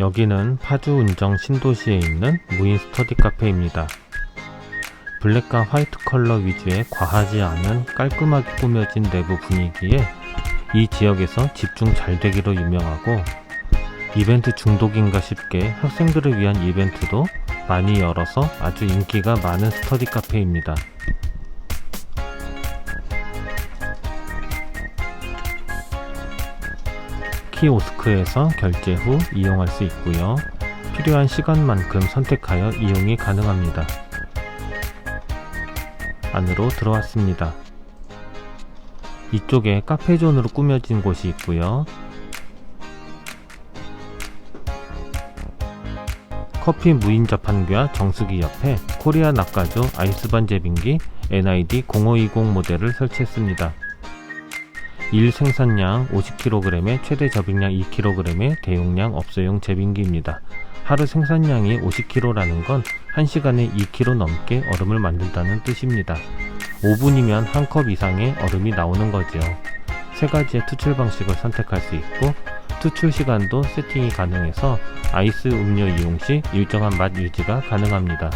여기는 파주 운정 신도시에 있는 무인 스터디 카페입니다. 블랙과 화이트 컬러 위주의 과하지 않은 깔끔하게 꾸며진 내부 분위기에 이 지역에서 집중 잘 되기로 유명하고 이벤트 중독인가 싶게 학생들을 위한 이벤트도 많이 열어서 아주 인기가 많은 스터디 카페입니다. 키오스크에서 결제 후 이용할 수 있고요. 필요한 시간만큼 선택하여 이용이 가능합니다. 안으로 들어왔습니다. 이쪽에 카페존으로 꾸며진 곳이 있고요. 커피 무인 자판기와 정수기 옆에 코리아 낙가조 아이스반 제빙기 NID 0520 모델을 설치했습니다. 일 생산량 50kg에 최대 접익량 2kg의 대용량 업소용 제빙기입니다. 하루 생산량이 50kg라는 건 1시간에 2kg 넘게 얼음을 만든다는 뜻입니다. 5분이면 한 컵 이상의 얼음이 나오는 거죠. 세 가지의 투출 방식을 선택할 수 있고 투출 시간도 세팅이 가능해서 아이스 음료 이용 시 일정한 맛 유지가 가능합니다.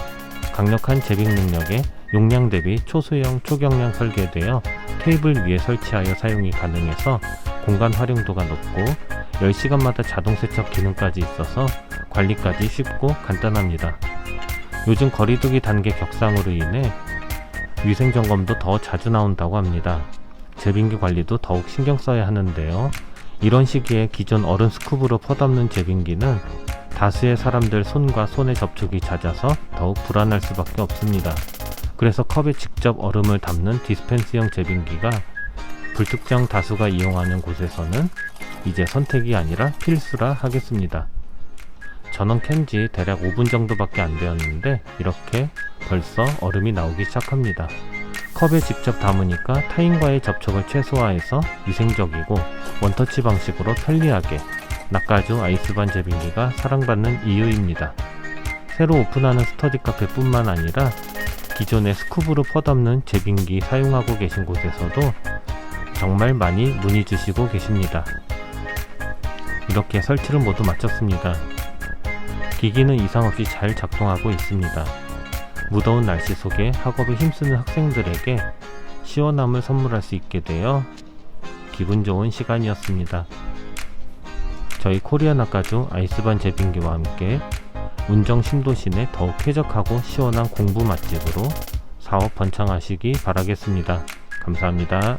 강력한 제빙 능력에 용량 대비 초소형 초경량 설계되어 테이블 위에 설치하여 사용이 가능해서 공간 활용도가 높고 10시간마다 자동 세척 기능까지 있어서 관리까지 쉽고 간단합니다. 요즘 거리두기 단계 격상으로 인해 위생 점검도 더 자주 나온다고 합니다. 제빙기 관리도 더욱 신경 써야 하는데요. 이런 시기에 기존 얼음 스쿱으로 퍼담는 제빙기는 다수의 사람들 손과 손의 접촉이 잦아서 더욱 불안할 수밖에 없습니다. 그래서 컵에 직접 얼음을 담는 디스펜스형 제빙기가 불특정 다수가 이용하는 곳에서는 이제 선택이 아니라 필수라 하겠습니다. 전원 캔지 대략 5분 정도밖에 안 되었는데 이렇게 벌써 얼음이 나오기 시작합니다. 컵에 직접 담으니까 타인과의 접촉을 최소화해서 위생적이고 원터치 방식으로 편리하게 낚아주 아이스반 제빙기가 사랑받는 이유입니다. 새로 오픈하는 스터디 카페뿐만 아니라 기존의 스쿱으로 퍼담는 제빙기 사용하고 계신 곳에서도 정말 많이 문의 주시고 계십니다. 이렇게 설치를 모두 마쳤습니다. 기기는 이상 없이 잘 작동하고 있습니다. 무더운 날씨 속에 학업에 힘쓰는 학생들에게 시원함을 선물할 수 있게 되어 기분 좋은 시간이었습니다. 저희 코리아 낙가주 아이스반 제빙기와 함께 운정 신도시내 더욱 쾌적하고 시원한 공부 맛집으로 사업 번창하시기 바라겠습니다. 감사합니다.